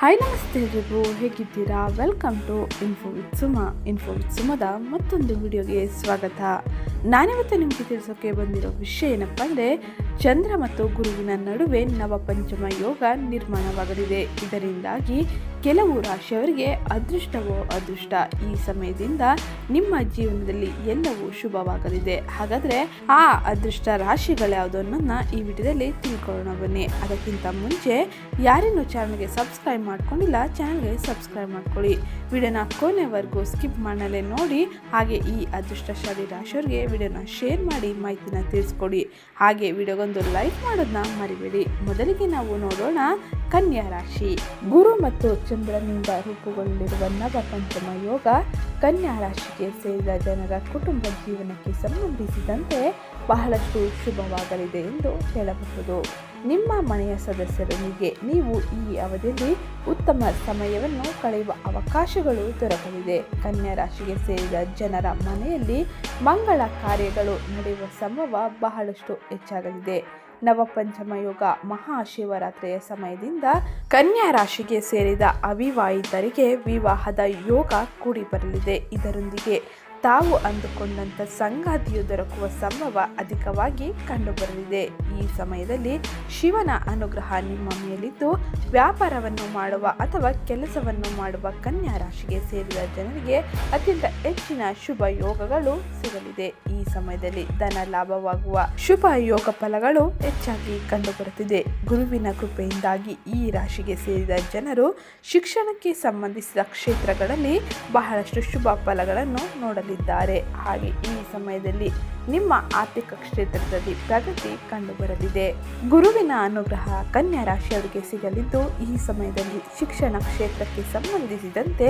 Hi ನಮಸ್ತೆ ಎಲ್ರಿಗೂ ಹೇಗಿದ್ದೀರಾ? Welcome to info with Suma info with ಸುಮದ ಮತ್ತೊಂದು ವಿಡಿಯೋಗೆ ಸ್ವಾಗತ. ನಾನಿವತ್ತು ನಿಮಗೆ ತಿಳಿಸೋಕೆ ಬಂದಿರೋ ವಿಷಯ ಏನಪ್ಪ ಅಂದರೆ ಚಂದ್ರ ಮತ್ತು ಗುರುವಿನ ನಡುವೆ ನವಪಂಚಮ ಯೋಗ ನಿರ್ಮಾಣವಾಗಲಿದೆ. ಇದರಿಂದಾಗಿ ಕೆಲವು ರಾಶಿಯವರಿಗೆ ಅದೃಷ್ಟವೋ ಅದೃಷ್ಟ ಈ ಸಮಯದಿಂದ ನಿಮ್ಮ ಜೀವನದಲ್ಲಿ ಎಲ್ಲವೂ ಶುಭವಾಗಲಿದೆ. ಹಾಗಾದರೆ ಆ ಅದೃಷ್ಟ ರಾಶಿಗಳ್ಯಾವುದನ್ನ ಈ ವಿಡಿಯೋದಲ್ಲಿ ತಿಳ್ಕೊಳ್ಳೋಣ ಬನ್ನಿ. ಅದಕ್ಕಿಂತ ಮುಂಚೆ ಯಾರೇನು ಚಾನಲ್ಗೆ ಸಬ್ಸ್ಕ್ರೈಬ್ ಮಾಡ್ಕೊಂಡಿಲ್ಲ, ಚಾನಲ್ಗೆ ಸಬ್ಸ್ಕ್ರೈಬ್ ಮಾಡ್ಕೊಳ್ಳಿ. ವಿಡಿಯೋನ ಕೊನೆವರೆಗೂ ಸ್ಕಿಪ್ ಮಾಡಲೇ ನೋಡಿ, ಹಾಗೆ ಈ ಅದೃಷ್ಟಶಾಲಿ ರಾಶಿಯವರಿಗೆ ವಿಡಿಯೋನ ಶೇರ್ ಮಾಡಿ, ಮಾಹಿತಿನ ತಿಳಿಸ್ಕೊಡಿ. ಹಾಗೆ ವಿಡಿಯೋಗೊಂದು ಲೈಕ್ ಮಾಡೋದನ್ನ ಮರಿಬೇಡಿ. ಮೊದಲಿಗೆ ನಾವು ನೋಡೋಣ ಕನ್ಯಾ ರಾಶಿ. ಗುರು ಮತ್ತು ಚಂದ್ರನಿಂದ ರೂಪುಗೊಂಡಿರುವ ನವ ಪಂಚಮ ಯೋಗ ಕನ್ಯಾ ರಾಶಿಗೆ ಸೇರಿದ ಜನರ ಕುಟುಂಬ ಜೀವನಕ್ಕೆ ಸಂಬಂಧಿಸಿದಂತೆ ಬಹಳಷ್ಟು ಶುಭವಾಗಲಿದೆ ಎಂದು ಹೇಳಬಹುದು. ನಿಮ್ಮ ಮನೆಯ ಸದಸ್ಯರೊಂದಿಗೆ ನೀವು ಈ ಅವಧಿಯಲ್ಲಿ ಉತ್ತಮ ಸಮಯವನ್ನು ಕಳೆಯುವ ಅವಕಾಶಗಳು ದೊರಕಲಿದೆ. ಕನ್ಯಾ ರಾಶಿಗೆ ಸೇರಿದ ಜನರ ಮನೆಯಲ್ಲಿ ಮಂಗಳ ಕಾರ್ಯಗಳು ನಡೆಯುವ ಸಂಭವ ಬಹಳಷ್ಟು ಹೆಚ್ಚಾಗಲಿದೆ. ನವಪಂಚಮ ಯೋಗ ಮಹಾಶಿವರಾತ್ರಿಯ ಸಮಯದಿಂದ ಕನ್ಯಾ ರಾಶಿಗೆ ಸೇರಿದ ಅವಿವಾಹಿತರಿಗೆ ವಿವಾಹದ ಯೋಗ ಕೂಡಿ ಬರಲಿದೆ ಇದರೊಂದಿಗೆ ತಾವು ಅಂದುಕೊಂಡಂಥ ಸಂಗಾತಿಯು ದೊರಕುವ ಸಂಭವ ಅಧಿಕವಾಗಿ ಕಂಡುಬರಲಿದೆ. ಈ ಸಮಯದಲ್ಲಿ ಶಿವನ ಅನುಗ್ರಹ ನಿಮ್ಮ ಮೇಲಿದ್ದು, ವ್ಯಾಪಾರವನ್ನು ಮಾಡುವ ಅಥವಾ ಕೆಲಸವನ್ನು ಮಾಡುವ ಕನ್ಯಾ ರಾಶಿಗೆ ಸೇರಿದ ಜನರಿಗೆ ಅತ್ಯಂತ ಹೆಚ್ಚಿನ ಶುಭ ಯೋಗಗಳು ಸಿಗಲಿದೆ. ಈ ಸಮಯದಲ್ಲಿ ಧನ ಲಾಭವಾಗುವ ಶುಭ ಯೋಗ ಫಲಗಳು ಹೆಚ್ಚಾಗಿ ಕಂಡುಬರುತ್ತಿದೆ. ಗುರುವಿನ ಕೃಪೆಯಿಂದಾಗಿ ಈ ರಾಶಿಗೆ ಸೇರಿದ ಜನರು ಶಿಕ್ಷಣಕ್ಕೆ ಸಂಬಂಧಿಸಿದ ಕ್ಷೇತ್ರಗಳಲ್ಲಿ ಬಹಳಷ್ಟು ಶುಭ ಫಲಗಳನ್ನು ನೋಡಲಿದ್ದಾರೆ ಹಾಗೆ ಈ ಸಮಯದಲ್ಲಿ ನಿಮ್ಮ ಆರ್ಥಿಕ ಕ್ಷೇತ್ರದಲ್ಲಿ ಪ್ರಗತಿ ಕಂಡುಬರಲಿದೆ. ಗುರುವಿನ ಅನುಗ್ರಹ ಕನ್ಯಾ ರಾಶಿಯವರಿಗೆ ಸಿಗಲಿದ್ದು, ಈ ಸಮಯದಲ್ಲಿ ಶಿಕ್ಷಣ ಕ್ಷೇತ್ರಕ್ಕೆ ಸಂಬಂಧಿಸಿದಂತೆ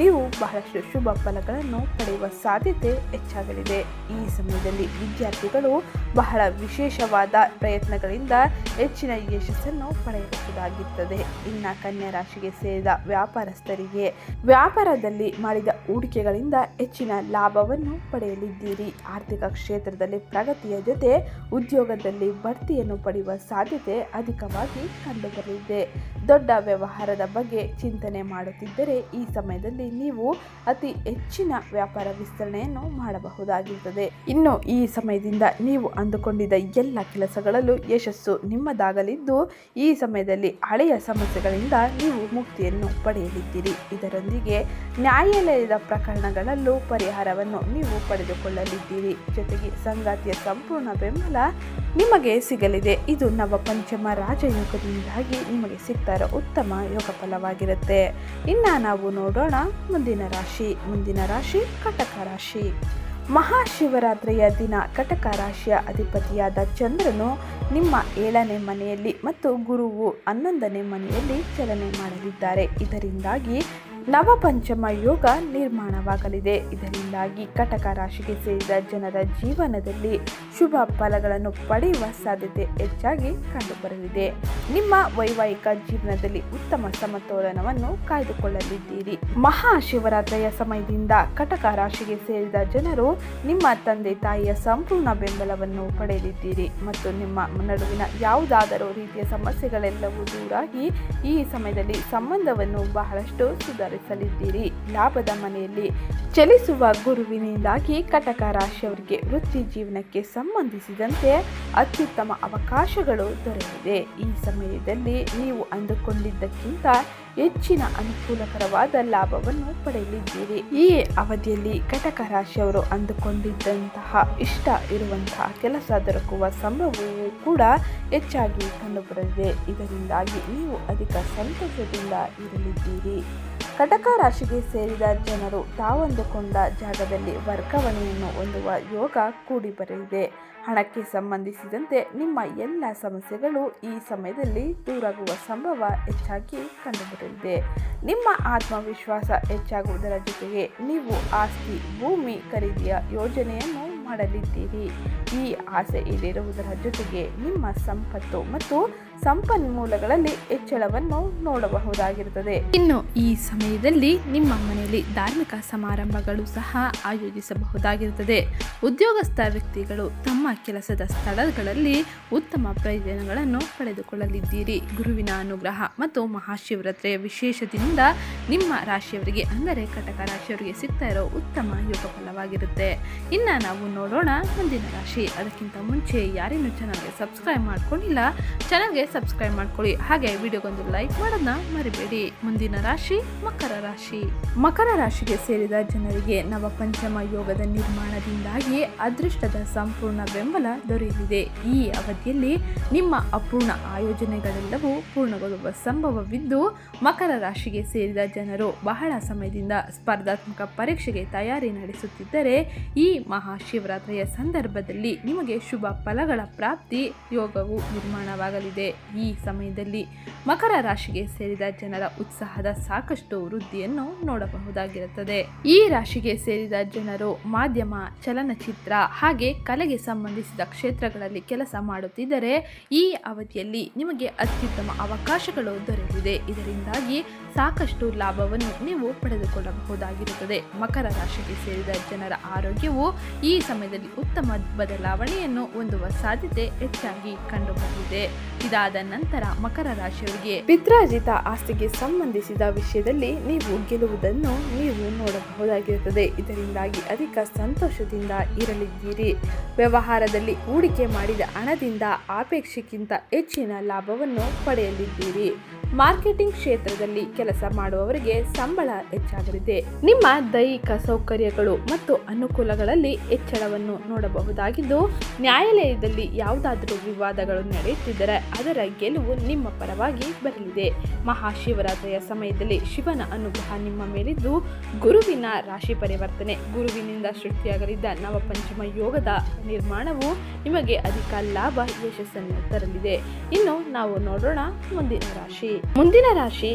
ನೀವು ಬಹಳಷ್ಟು ಶುಭ ಫಲಗಳನ್ನು ಪಡೆಯುವ ಸಾಧ್ಯತೆ ಹೆಚ್ಚಾಗಲಿದೆ. ಈ ಸಮಯದಲ್ಲಿ ವಿದ್ಯಾರ್ಥಿಗಳು ಬಹಳ ವಿಶೇಷವಾದ ಪ್ರಯತ್ನಗಳಿಂದ ಹೆಚ್ಚಿನ ಯಶಸ್ಸನ್ನು ಪಡೆಯಬಹುದಾಗಿರುತ್ತದೆ ಇನ್ನು ಕನ್ಯಾ ರಾಶಿಗೆ ಸೇರಿದ ವ್ಯಾಪಾರಸ್ಥರಿಗೆ ವ್ಯಾಪಾರದಲ್ಲಿ ಮಾಡಿದ ಹೂಡಿಕೆಗಳಿಂದ ಹೆಚ್ಚಿನ ಲಾಭವನ್ನು ಪಡೆಯಲಿದ್ದೀರಿ. ಆರ್ಥಿಕ ಕ್ಷೇತ್ರದಲ್ಲಿ ಪ್ರಗತಿಯ ಜೊತೆ ಉದ್ಯೋಗದಲ್ಲಿ ಬಡ್ತಿಯನ್ನು ಪಡೆಯುವ ಸಾಧ್ಯತೆ ಅಧಿಕವಾಗಿ ಕಂಡುಬರಲಿದೆ. ದೊಡ್ಡ ವ್ಯವಹಾರದ ಬಗ್ಗೆ ಚಿಂತನೆ ಮಾಡುತ್ತಿದ್ದರೆ ಈ ಸಮಯದಲ್ಲಿ ನೀವು ಅತಿ ಹೆಚ್ಚಿನ ವ್ಯಾಪಾರ ವಿಸ್ತರಣೆಯನ್ನು ಮಾಡಬಹುದಾಗಿರುತ್ತದೆ. ಇನ್ನು ಈ ಸಮಯದಿಂದ ನೀವು ಅಂದುಕೊಂಡಿದ್ದ ಎಲ್ಲ ಕೆಲಸಗಳಲ್ಲೂ ಯಶಸ್ಸು ನಿಮ್ಮದಾಗಲಿದ್ದು, ಈ ಸಮಯದಲ್ಲಿ ಹಳೆಯ ಸಮಸ್ಯೆಗಳಿಂದ ನೀವು ಮುಕ್ತಿಯನ್ನು ಪಡೆಯಲಿದ್ದೀರಿ. ಇದರೊಂದಿಗೆ ನ್ಯಾಯಾಲಯದ ಪ್ರಕರಣಗಳಲ್ಲೂ ಪರಿಹಾರವನ್ನು ನೀವು ಪಡೆದುಕೊಳ್ಳಲಿದ್ದೀರಿ. ಜೊತೆಗೆ ಸಂಗಾತಿಯ ಸಂಪೂರ್ಣ ಬೆಂಬಲ ನಿಮಗೆ ಸಿಗಲಿದೆ. ಇದು ನವ ಪಂಚಮ ರಾಜಯೋಗದಿಂದಾಗಿ ನಿಮಗೆ ಸಿಗ್ತಾ ಉತ್ತಮ ಯೋಗ ಫಲವಾಗಿರುತ್ತೆ ಇನ್ನು ನಾವು ನೋಡೋಣ ಮುಂದಿನ ರಾಶಿ. ಮುಂದಿನ ರಾಶಿ ಕಟಕ ರಾಶಿ. ಮಹಾಶಿವರಾತ್ರಿಯ ದಿನ ಕಟಕ ರಾಶಿಯ ಅಧಿಪತಿಯಾದ ಚಂದ್ರನು ನಿಮ್ಮ ಏಳನೇ ಮನೆಯಲ್ಲಿ ಮತ್ತು ಗುರುವು ಹನ್ನೊಂದನೇ ಮನೆಯಲ್ಲಿ ಚಲನೆ ಮಾಡಲಿದ್ದಾರೆ. ಇದರಿಂದಾಗಿ ನವಪಂಚಮ ಯೋಗ ನಿರ್ಮಾಣವಾಗಲಿದೆ. ಇದರಿಂದಾಗಿ ಕಟಕ ರಾಶಿಗೆ ಸೇರಿದ ಜನರ ಜೀವನದಲ್ಲಿ ಶುಭ ಫಲಗಳನ್ನು ಪಡೆಯುವ ಸಾಧ್ಯತೆ ಹೆಚ್ಚಾಗಿ ಕಂಡುಬರಲಿದೆ. ನಿಮ್ಮ ವೈವಾಹಿಕ ಜೀವನದಲ್ಲಿ ಉತ್ತಮ ಸಮತೋಲನವನ್ನು ಕಾಯ್ದುಕೊಳ್ಳಲಿದ್ದೀರಿ. ಮಹಾಶಿವರಾತ್ರಿಯ ಸಮಯದಿಂದ ಕಟಕ ರಾಶಿಗೆ ಸೇರಿದ ಜನರು ನಿಮ್ಮ ತಂದೆ ತಾಯಿಯ ಸಂಪೂರ್ಣ ಬೆಂಬಲವನ್ನು ಪಡೆಯಲಿದ್ದೀರಿ. ಮತ್ತು ನಿಮ್ಮ ನಡುವಿನ ಯಾವುದಾದರೂ ರೀತಿಯ ಸಮಸ್ಯೆಗಳೆಲ್ಲವೂ ದೂರಾಗಿ ಈ ಸಮಯದಲ್ಲಿ ಸಂಬಂಧವನ್ನು ಬಹಳಷ್ಟು ಸುಧಾರಿಸಲಿದ್ದೀರಿ ಲಾಭದ ಮನೆಯಲ್ಲಿ ಚಲಿಸುವ ಗುರುವಿನಿಂದಾಗಿ ಕಟಕ ರಾಶಿಯವರಿಗೆ ವೃತ್ತಿ ಜೀವನಕ್ಕೆ ಸಂಬಂಧಿಸಿದಂತೆ ಅತ್ಯುತ್ತಮ ಅವಕಾಶಗಳು ದೊರೆಯಲಿದೆ ಈ ಸಮಯದಲ್ಲಿ ನೀವು ಅಂದುಕೊಂಡಿದ್ದಕ್ಕಿಂತ ಹೆಚ್ಚಿನ ಅನುಕೂಲಕರವಾದ ಲಾಭವನ್ನು ಪಡೆಯಲಿದ್ದೀರಿ. ಈ ಅವಧಿಯಲ್ಲಿ ಕಟಕ ರಾಶಿಯವರು ಅಂದುಕೊಂಡಿದ್ದಂತಹ ಇಷ್ಟ ಇರುವಂತಹ ಕೆಲಸ ದೊರಕುವ ಸಂಭವವೂ ಕೂಡ ಹೆಚ್ಚಾಗಿ ಕಂಡುಬರಲಿದೆ. ಇದರಿಂದಾಗಿ ನೀವು ಅಧಿಕ ಸಂತೋಷದಿಂದ ಇರಲಿದ್ದೀರಿ. ಕಟಕ ರಾಶಿಗೆ ಸೇರಿದ ಜನರು ತಾವಂದುಕೊಂಡ ಜಾಗದಲ್ಲಿ ವರ್ಗಾವಣೆಯನ್ನು ಹೊಂದುವ ಯೋಗ ಕೂಡಿ ಬರಲಿದೆ ಹಣಕ್ಕೆ ಸಂಬಂಧಿಸಿದಂತೆ ನಿಮ್ಮ ಎಲ್ಲ ಸಮಸ್ಯೆಗಳು ಈ ಸಮಯದಲ್ಲಿ ದೂರಾಗುವ ಸಂಭವ ಹೆಚ್ಚಾಗಿ ಕಂಡುಬರಲಿದೆ. ನಿಮ್ಮ ಆತ್ಮವಿಶ್ವಾಸ ಹೆಚ್ಚಾಗುವುದರ ಜೊತೆಗೆ ನೀವು ಆಸ್ತಿ, ಭೂಮಿ ಖರೀದಿಯ ಯೋಜನೆಯನ್ನು ಮಾಡಲಿದ್ದೀರಿ. ಈ ಆಸೆ ಈಡೇರುವುದರ ಜೊತೆಗೆ ನಿಮ್ಮ ಸಂಪತ್ತು ಮತ್ತು ಸಂಪನ್ಮೂಲಗಳಲ್ಲಿ ಹೆಚ್ಚಳವನ್ನು ನೋಡಬಹುದಾಗಿರುತ್ತದೆ. ಇನ್ನು ಈ ಸಮಯದಲ್ಲಿ ನಿಮ್ಮ ಮನೆಯಲ್ಲಿ ಧಾರ್ಮಿಕ ಸಮಾರಂಭಗಳು ಸಹ ಆಯೋಜಿಸಬಹುದಾಗಿರುತ್ತದೆ. ಉದ್ಯೋಗಸ್ಥ ವ್ಯಕ್ತಿಗಳು ತಮ್ಮ ಕೆಲಸದ ಸ್ಥಳಗಳಲ್ಲಿ ಉತ್ತಮ ಪ್ರಯೋಜನಗಳನ್ನು ಪಡೆದುಕೊಳ್ಳಲಿದ್ದೀರಿ. ಗುರುವಿನ ಅನುಗ್ರಹ ಮತ್ತು ಮಹಾಶಿವರಾತ್ರಿಯ ವಿಶೇಷದಿಂದ ನಿಮ್ಮ ರಾಶಿಯವರಿಗೆ, ಅಂದರೆ ಕಟಕ ರಾಶಿಯವರಿಗೆ ಸಿಗ್ತಾ ಇರೋ ಉತ್ತಮ ಯೋಗ ಫಲವಾಗಿರುತ್ತೆ. ಇನ್ನು ನಾವು ನೋಡೋಣ ಮುಂದಿನ ರಾಶಿ. ಅದಕ್ಕಿಂತ ಮುಂಚೆ ಯಾರೇನು ಚೆನ್ನಾಗಿ ಸಬ್ಸ್ಕ್ರೈಬ್ ಮಾಡ್ಕೊಂಡಿಲ್ಲ ಚಾನಲ್ಗೆ ಸಬ್ಸ್ಕ್ರೈಬ್ ಮಾಡ್ಕೊಳ್ಳಿ. ಹಾಗೆ ವಿಡಿಯೋಗೊಂದು ಲೈಕ್ ಮಾಡೋದನ್ನ ಮರಿಬೇಡಿ. ಮುಂದಿನ ರಾಶಿ ಮಕರ ರಾಶಿ. ಮಕರ ರಾಶಿಗೆ ಸೇರಿದ ಜನರಿಗೆ ನವಪಂಚಮ ಯೋಗದ ನಿರ್ಮಾಣದಿಂದಾಗಿ ಅದೃಷ್ಟದ ಸಂಪೂರ್ಣ ಬೆಂಬಲ ದೊರೆಯಲಿದೆ. ಈ ಅವಧಿಯಲ್ಲಿ ನಿಮ್ಮ ಅಪೂರ್ಣ ಆಯೋಜನೆಗಳೆಲ್ಲವೂ ಪೂರ್ಣಗೊಳ್ಳುವ ಸಂಭವವಿದ್ದು, ಮಕರ ರಾಶಿಗೆ ಸೇರಿದ ಜನರು ಬಹಳ ಸಮಯದಿಂದ ಸ್ಪರ್ಧಾತ್ಮಕ ಪರೀಕ್ಷೆಗೆ ತಯಾರಿ ನಡೆಸುತ್ತಿದ್ದರೆ, ಈ ಮಹಾಶಿವರಾತ್ರಿಯ ಸಂದರ್ಭದಲ್ಲಿ ನಿಮಗೆ ಶುಭ ಫಲಗಳ ಪ್ರಾಪ್ತಿ ಯೋಗವು ನಿರ್ಮಾಣವಾಗಲಿದೆ. ಈ ಸಮಯದಲ್ಲಿ ಮಕರ ರಾಶಿಗೆ ಸೇರಿದ ಜನರ ಉತ್ಸಾಹದ ಸಾಕಷ್ಟು ವೃದ್ಧಿಯನ್ನು ನೋಡಬಹುದಾಗಿರುತ್ತದೆ. ಈ ರಾಶಿಗೆ ಸೇರಿದ ಜನರು ಮಾಧ್ಯಮ, ಚಲನಚಿತ್ರ ಹಾಗೆ ಕಲೆಗೆ ಸಂಬಂಧಿಸಿದ ಕ್ಷೇತ್ರಗಳಲ್ಲಿ ಕೆಲಸ ಮಾಡುತ್ತಿದ್ದರೆ ಈ ಅವಧಿಯಲ್ಲಿ ನಿಮಗೆ ಅತ್ಯುತ್ತಮ ಅವಕಾಶಗಳು ದೊರೆತಿದೆ. ಇದರಿಂದಾಗಿ ಸಾಕಷ್ಟು ಲಾಭವನ್ನು ನೀವು ಪಡೆದುಕೊಳ್ಳಬಹುದಾಗಿರುತ್ತದೆ. ಮಕರ ರಾಶಿಗೆ ಸೇರಿದ ಜನರ ಆರೋಗ್ಯವು ಈ ಸಮಯದಲ್ಲಿ ಉತ್ತಮ ಬದಲಾವಣೆಯನ್ನು ಹೊಂದುವ ಸಾಧ್ಯತೆ ಹೆಚ್ಚಾಗಿ ಕಂಡುಬಂದಿದೆ. ಇದಾದ ನಂತರ ಮಕರ ರಾಶಿಯವರಿಗೆ ಪಿತ್ರಾರ್ಜಿತ ಆಸ್ತಿಗೆ ಸಂಬಂಧಿಸಿದ ವಿಷಯದಲ್ಲಿ ನೀವು ಗೆಲ್ಲುವುದನ್ನು ನೀವು ನೋಡಬಹುದಾಗಿರುತ್ತದೆ. ಇದರಿಂದಾಗಿ ಅಧಿಕ ಸಂತೋಷದಿಂದ ಇರಲಿದ್ದೀರಿ. ವ್ಯವಹಾರದಲ್ಲಿ ಹೂಡಿಕೆ ಮಾಡಿದ ಹಣದಿಂದ ಅಪೇಕ್ಷೆಗಿಂತ ಹೆಚ್ಚಿನ ಲಾಭವನ್ನು ಪಡೆಯಲಿದ್ದೀರಿ. ಮಾರ್ಕೆಟಿಂಗ್ ಕ್ಷೇತ್ರದಲ್ಲಿ ಕೆಲಸ ಮಾಡುವವರಿಗೆ ಸಂಬಳ ಹೆಚ್ಚಾಗಲಿದೆ. ನಿಮ್ಮ ದೈಹಿಕ ಸೌಕರ್ಯಗಳು ಮತ್ತು ಅನುಕೂಲಗಳಲ್ಲಿ ಹೆಚ್ಚಳವನ್ನು ನೋಡಬಹುದಾಗಿದ್ದು, ನ್ಯಾಯಾಲಯದಲ್ಲಿ ಯಾವುದಾದರೂ ವಿವಾದಗಳು ನಡೆಯುತ್ತಿದ್ದರೆ ಅದರ ಗೆಲುವು ನಿಮ್ಮ ಪರವಾಗಿ ಬರಲಿದೆ. ಮಹಾಶಿವರಾತ್ರಿಯ ಸಮಯದಲ್ಲಿ ಶಿವನ ಅನುಗ್ರಹ ನಿಮ್ಮ ಮೇಲಿದ್ದು, ಗುರುವಿನ ರಾಶಿ ಪರಿವರ್ತನೆ, ಗುರುವಿನಿಂದ ಸೃಷ್ಟಿಯಾಗಲಿದ್ದ ನವಪಂಚಮ ಯೋಗದ ನಿರ್ಮಾಣವು ನಿಮಗೆ ಅಧಿಕ ಲಾಭ, ಯಶಸ್ಸನ್ನು ತರಲಿದೆ. ಇನ್ನು ನಾವು ನೋಡೋಣ ಮುಂದಿನ ರಾಶಿ. ಮುಂದಿನ ರಾಶಿ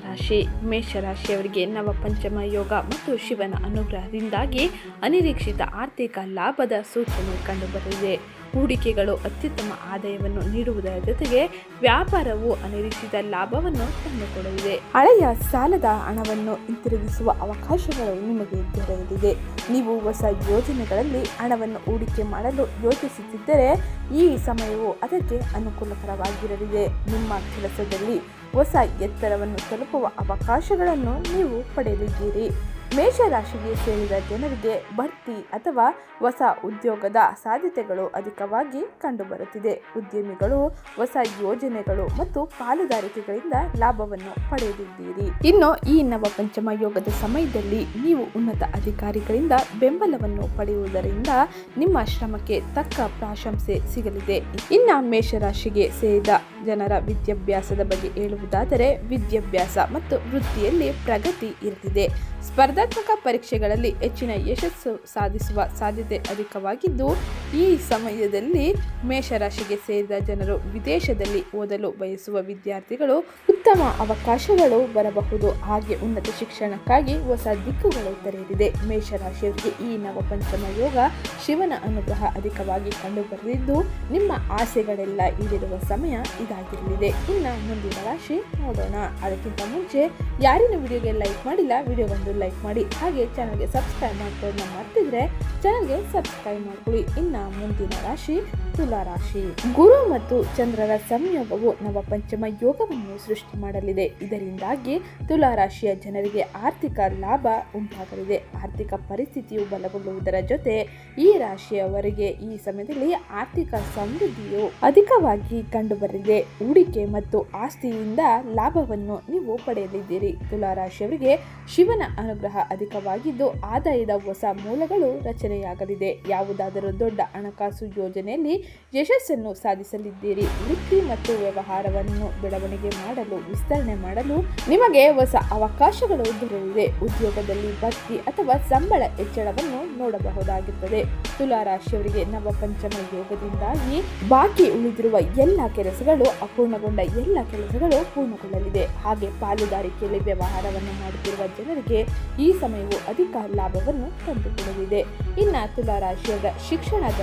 ಮೇಷರಾಶಿ ಮೇಷರಾಶಿಯವರಿಗೆ ನವಪಂಚಮ ಯೋಗ ಮತ್ತು ಶಿವನ ಅನುಗ್ರಹದಿಂದಾಗಿ ಅನಿರೀಕ್ಷಿತ ಆರ್ಥಿಕ ಲಾಭದ ಸೂಚನೆ ಕಂಡುಬರಲಿದೆ. ಹೂಡಿಕೆಗಳು ಅತ್ಯುತ್ತಮ ಆದಾಯವನ್ನು ನೀಡುವುದರ ಜೊತೆಗೆ ವ್ಯಾಪಾರವು ಅನಿರೀಕ್ಷಿತ ಲಾಭವನ್ನು ತಂದುಕೊಡಲಿದೆ ಹಳೆಯ ಸಾಲದ ಹಣವನ್ನು ಹಿಂತಿರುಗಿಸುವ ಅವಕಾಶಗಳು ನಿಮಗೆ ದೊರೆಯಲಿದೆ. ನೀವು ಹೊಸ ಯೋಜನೆಗಳಲ್ಲಿ ಹಣವನ್ನು ಹೂಡಿಕೆ ಮಾಡಲು ಯೋಚಿಸುತ್ತಿದ್ದರೆ ಈ ಸಮಯವು ಅದಕ್ಕೆ ಅನುಕೂಲಕರವಾಗಿರಲಿದೆ. ನಿಮ್ಮ ಕೆಲಸದಲ್ಲಿ ಹೊಸ ಎತ್ತರವನ್ನು ತಲುಪುವ ಅವಕಾಶಗಳನ್ನು ನೀವು ಪಡೆಯಲಿದ್ದೀರಿ ಮೇಷರಾಶಿಗೆ ಸೇರಿದ ಜನರಿಗೆ ಬಡ್ತಿ ಅಥವಾ ಹೊಸ ಉದ್ಯೋಗದ ಸಾಧ್ಯತೆಗಳು ಅಧಿಕವಾಗಿ ಕಂಡುಬರುತ್ತಿದೆ. ಉದ್ಯಮಿಗಳು, ಹೊಸ ಯೋಜನೆಗಳು ಮತ್ತು ಪಾಲುದಾರಿಕೆಗಳಿಂದ ಲಾಭವನ್ನು ಪಡೆಯಲಿದ್ದೀರಿ ಇನ್ನು ಈ ನವಪಂಚಮ ಯೋಗದ ಸಮಯದಲ್ಲಿ ನೀವು ಉನ್ನತ ಅಧಿಕಾರಿಗಳಿಂದ ಬೆಂಬಲವನ್ನು ಪಡೆಯುವುದರಿಂದ ನಿಮ್ಮ ಶ್ರಮಕ್ಕೆ ತಕ್ಕ ಪ್ರಾಶಂಸೆ ಸಿಗಲಿದೆ. ಇನ್ನು ಮೇಷರಾಶಿಗೆ ಸೇರಿದ ಜನರ ವಿದ್ಯಾಭ್ಯಾಸದ ಬಗ್ಗೆ ಹೇಳುವುದಾದರೆ ವಿದ್ಯಾಭ್ಯಾಸ ಮತ್ತು ವೃತ್ತಿಯಲ್ಲಿ ಪ್ರಗತಿ ಇರಲಿದೆ. ಸ್ಪರ್ಧಾತ್ಮಕ ಪರೀಕ್ಷೆಗಳಲ್ಲಿ ಹೆಚ್ಚಿನ ಯಶಸ್ಸು ಸಾಧಿಸುವ ಸಾಧ್ಯತೆ ಅಧಿಕವಾಗಿದ್ದು ಈ ಸಮಯದಲ್ಲಿ ಮೇಷರಾಶಿಗೆ ಸೇರಿದ ಜನರು ವಿದೇಶದಲ್ಲಿ ಓದಲು ಬಯಸುವ ವಿದ್ಯಾರ್ಥಿಗಳು ಉತ್ತಮ ಅವಕಾಶಗಳು ಬರಬಹುದು. ಹಾಗೆ ಉನ್ನತ ಶಿಕ್ಷಣಕ್ಕಾಗಿ ಹೊಸ ದಿಕ್ಕುಗಳು ತೆರೆಯಲಿದೆ ಮೇಷರಾಶಿಯವರಿಗೆ ಈ ನವಪಂಚಮ ಯೋಗ ಶಿವನ ಅನುಗ್ರಹ ಅಧಿಕವಾಗಿ ಕಂಡುಬರಲಿದ್ದು, ನಿಮ್ಮ ಆಸೆಗಳೆಲ್ಲ ಈಡೇರುವ ಸಮಯ ಇದಾಗಿರಲಿದೆ. ಇನ್ನು ಮುಂದಿನ ರಾಶಿ ನೋಡೋಣ. ಅದಕ್ಕಿಂತ ಮುಂಚೆ ಯಾರಿನ ವಿಡಿಯೋಗೆ ಲೈಕ್ ಮಾಡಿಲ್ಲ, ವಿಡಿಯೋಗೊಂದು ಲೈಕ್ ಮಾಡಿ. ಹಾಗೆ ಚಾನಲ್ಗೆ ಸಬ್ಸ್ಕ್ರೈಬ್ ಮಾಡ್ಕೊಳ್ಳೋದನ್ನ ಮಾಡ್ತಿದ್ರೆ ಚಾನಲ್ಗೆ ಸಬ್ಸ್ಕ್ರೈಬ್ ಮಾಡ್ಕೊಳ್ಳಿ. ಇನ್ನ ಮುಂದಿನ ರಾಶಿ ತುಲಾ ರಾಶಿ. ಗುರು ಮತ್ತು ಚಂದ್ರರ ಸಂಯೋಗವು ನವಪಂಚಮ ಯೋಗವನ್ನು ಸೃಷ್ಟಿ ಮಾಡಲಿದೆ. ಇದರಿಂದಾಗಿ ತುಲಾ ರಾಶಿಯ ಜನರಿಗೆ ಆರ್ಥಿಕ ಲಾಭ ಉಂಟಾಗಲಿದೆ. ಆರ್ಥಿಕ ಪರಿಸ್ಥಿತಿಯು ಬಲಗೊಳ್ಳುವುದರ ಜೊತೆ ಈ ರಾಶಿಯವರಿಗೆ ಈ ಸಮಯದಲ್ಲಿ ಆರ್ಥಿಕ ಸಮೃದ್ಧಿಯು ಅಧಿಕವಾಗಿ ಕಂಡುಬರಲಿದೆ. ಹೂಡಿಕೆ ಮತ್ತು ಆಸ್ತಿಯಿಂದ ಲಾಭವನ್ನು ನೀವು ಪಡೆಯಲಿದ್ದೀರಿ. ತುಲಾ ರಾಶಿಯವರಿಗೆ ಶಿವನ ಅನುಗ್ರಹ ಅಧಿಕವಾಗಿದ್ದು, ಆದಾಯದ ಹೊಸ ಮೂಲಗಳು ರಚನೆಯಾಗಲಿದೆ. ಯಾವುದಾದರೂ ದೊಡ್ಡ ಹಣಕಾಸು ಯೋಜನೆಯಲ್ಲಿ ಯಶಸ್ಸನ್ನು ಸಾಧಿಸಲಿದ್ದೀರಿ. ವೃತ್ತಿ ಮತ್ತು ವ್ಯವಹಾರವನ್ನು ಬೆಳವಣಿಗೆ ಮಾಡಲು, ವಿಸ್ತರಣೆ ಮಾಡಲು ನಿಮಗೆ ಹೊಸ ಅವಕಾಶಗಳು ದೊರೆಯಲಿದೆ ಉದ್ಯೋಗದಲ್ಲಿ ಬಡ್ತಿ ಅಥವಾ ಸಂಬಳ ಹೆಚ್ಚಳವನ್ನು ನೋಡಬಹುದಾಗಿರುತ್ತದೆ ತುಲಾ ರಾಶಿಯವರಿಗೆ ನವಪಂಚಮ ಯೋಗದಿಂದಾಗಿ ಬಾಕಿ ಉಳಿದಿರುವ ಎಲ್ಲ ಕೆಲಸಗಳು ಅಪೂರ್ಣಗೊಂಡ ಎಲ್ಲ ಕೆಲಸಗಳು ಪೂರ್ಣಗೊಳ್ಳಲಿದೆ. ಹಾಗೆ ಪಾಲುದಾರಿಕೆಯಲ್ಲಿ ವ್ಯವಹಾರವನ್ನು ಮಾಡುತ್ತಿರುವ ಜನರಿಗೆ ಈ ಸಮಯವು ಅಧಿಕ ಲಾಭವನ್ನು ತಂದುಕೊಡಲಿದೆ. ಇನ್ನು ತುಲಾ ರಾಶಿಯವರ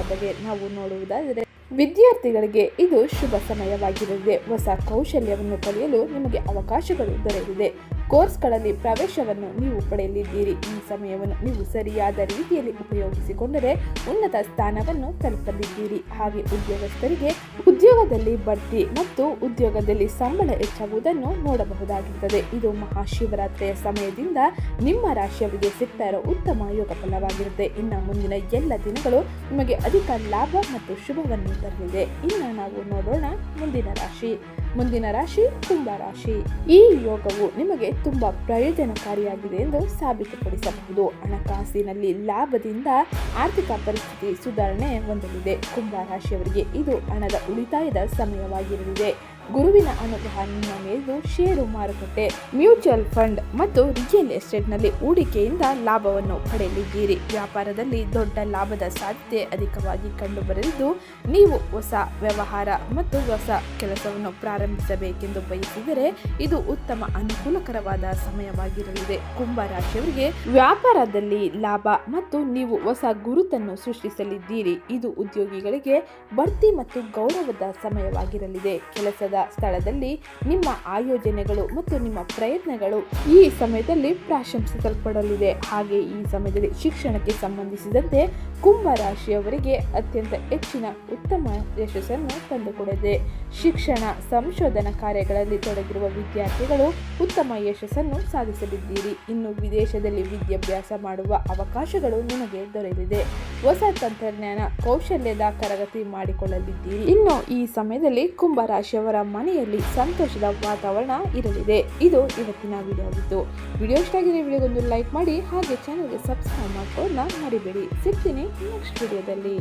ಬಗ್ಗೆ ನಾವು ನೋಡುವುದಾದರೆ ವಿದ್ಯಾರ್ಥಿಗಳಿಗೆ ಇದು ಶುಭ ಸಮಯವಾಗಿರಲಿದೆ. ಹೊಸ ಕೌಶಲ್ಯವನ್ನು ಕಲಿಯಲು ನಿಮಗೆ ಅವಕಾಶಗಳು ದೊರೆಯಲಿದೆ ಕೋರ್ಸ್ಗಳಲ್ಲಿ ಪ್ರವೇಶವನ್ನು ನೀವು ಪಡೆಯಲಿದ್ದೀರಿ. ಈ ಸಮಯವನ್ನು ನೀವು ಸರಿಯಾದ ರೀತಿಯಲ್ಲಿ ಉಪಯೋಗಿಸಿಕೊಂಡರೆ ಉನ್ನತ ಸ್ಥಾನವನ್ನು ತಲುಪಲಿದ್ದೀರಿ. ಹಾಗೆ ಉದ್ಯೋಗಸ್ಥರಿಗೆ ಉದ್ಯೋಗದಲ್ಲಿ ಬಡ್ತಿ ಮತ್ತು ಉದ್ಯೋಗದಲ್ಲಿ ಸಂಬಳ ಹೆಚ್ಚಾಗುವುದನ್ನು ನೋಡಬಹುದಾಗಿರುತ್ತದೆ. ಇದು ಮಹಾಶಿವರಾತ್ರಿಯ ಸಮಯದಿಂದ ನಿಮ್ಮ ರಾಶಿಯವರಿಗೆ ಸಿಗ್ತಾ ಉತ್ತಮ ಯೋಗ ಫಲವಾಗಿರುತ್ತೆ. ಇನ್ನು ಮುಂದಿನ ಎಲ್ಲ ದಿನಗಳು ನಿಮಗೆ ಅಧಿಕ ಲಾಭ ಮತ್ತು ಶುಭವನ್ನು ತರಲಿದೆ. ಇನ್ನು ನಾವು ನೋಡೋಣ ಮುಂದಿನ ರಾಶಿ. ಮುಂದಿನ ರಾಶಿ ಕುಂಭ ರಾಶಿ. ಈ ಯೋಗವು ನಿಮಗೆ ತುಂಬಾ ಪ್ರಯೋಜನಕಾರಿಯಾಗಿದೆ ಎಂದು ಸಾಬೀತುಪಡಿಸಬಹುದು. ಹಣಕಾಸಿನಲ್ಲಿ ಲಾಭದಿಂದ ಆರ್ಥಿಕ ಪರಿಸ್ಥಿತಿ ಸುಧಾರಣೆ ಹೊಂದಲಿದೆ. ಕುಂಭ ರಾಶಿಯವರಿಗೆ ಇದು ಹಣದ ಉಳಿತಾಯದ ಸಮಯವಾಗಿರಲಿದೆ. ಗುರುವಿನ ಅನುಗ್ರಹ ನಿಮ್ಮ ಮೇಲೂ ಷೇರು ಮಾರುಕಟ್ಟೆ, ಮ್ಯೂಚುವಲ್ ಫಂಡ್ ಮತ್ತು ರಿಯಲ್ ಎಸ್ಟೇಟ್ನಲ್ಲಿ ಹೂಡಿಕೆಯಿಂದ ಲಾಭವನ್ನು ಪಡೆಯಲಿದ್ದೀರಿ. ವ್ಯಾಪಾರದಲ್ಲಿ ದೊಡ್ಡ ಲಾಭದ ಸಾಧ್ಯತೆ ಅಧಿಕವಾಗಿ ಕಂಡುಬರಲಿದ್ದು, ನೀವು ಹೊಸ ವ್ಯವಹಾರ ಮತ್ತು ಹೊಸ ಕೆಲಸವನ್ನು ಪ್ರಾರಂಭಿಸಬೇಕೆಂದು ಬಯಸಿದರೆ ಇದು ಉತ್ತಮ ಅನುಕೂಲಕರವಾದ ಸಮಯವಾಗಿರಲಿದೆ. ಕುಂಭ ರಾಶಿಯವರಿಗೆ ವ್ಯಾಪಾರದಲ್ಲಿ ಲಾಭ ಮತ್ತು ನೀವು ಹೊಸ ಗುರುತನ್ನು ಸೃಷ್ಟಿಸಲಿದ್ದೀರಿ. ಇದು ಉದ್ಯೋಗಿಗಳಿಗೆ ಬಡ್ತಿ ಮತ್ತು ಗೌರವದ ಸಮಯವಾಗಿರಲಿದೆ. ಕೆಲಸದ ಸ್ಥಳದಲ್ಲಿ ನಿಮ್ಮ ಆಯೋಜನೆಗಳು ಮತ್ತು ನಿಮ್ಮ ಪ್ರಯತ್ನಗಳು ಈ ಸಮಯದಲ್ಲಿ ಪ್ರಶಂಸಿಸಲ್ಪಡಲಿದೆ. ಹಾಗೆ ಈ ಸಮಯದಲ್ಲಿ ಶಿಕ್ಷಣಕ್ಕೆ ಸಂಬಂಧಿಸಿದಂತೆ ಕುಂಭ ರಾಶಿಯವರಿಗೆ ಅತ್ಯಂತ ಹೆಚ್ಚಿನ ಉತ್ತಮ ಯಶಸ್ಸನ್ನು ತಂದುಕೊಡಿದೆ ಶಿಕ್ಷಣ ಸಂಶೋಧನಾ ಕಾರ್ಯಗಳಲ್ಲಿ ತೊಡಗಿರುವ ವಿದ್ಯಾರ್ಥಿಗಳು ಉತ್ತಮ ಯಶಸ್ಸನ್ನು ಸಾಧಿಸಲಿದ್ದೀರಿ. ಇನ್ನು ವಿದೇಶದಲ್ಲಿ ವಿದ್ಯಾಭ್ಯಾಸ ಮಾಡುವ ಅವಕಾಶಗಳು ನಿಮಗೆ ದೊರೆಯಲಿದೆ. ಹೊಸ ತಂತ್ರಜ್ಞಾನ ಕೌಶಲ್ಯದ ಕರಗತಿ ಮಾಡಿಕೊಳ್ಳಲಿದ್ದೀರಿ. ಇನ್ನು ಈ ಸಮಯದಲ್ಲಿ ಕುಂಭ ರಾಶಿಯವರ ಮನೆಯಲ್ಲಿ ಸಂತೋಷದ ವಾತಾವರಣ ಇರಲಿದೆ. ಇದು ಇವತ್ತಿನ ವಿಡಿಯೋ ಆಗಿತ್ತು ವಿಡಿಯೋ ಇಷ್ಟ ಆಗಿದೆ ವಿಡಿಯೋಗೊಂದು ಲೈಕ್ ಮಾಡಿ, ಹಾಗೆ ಚಾನಲ್ಗೆ ಸಬ್ಸ್ಕ್ರೈಬ್ ಮಾಡ್ಕೊಳ್ಳೋದನ್ನ ಮರಿಬೇಡಿ. ಸಿಗ್ತೀನಿ ನೆಕ್ಸ್ಟ್ ವಿಡಿಯೋದಲ್ಲಿ.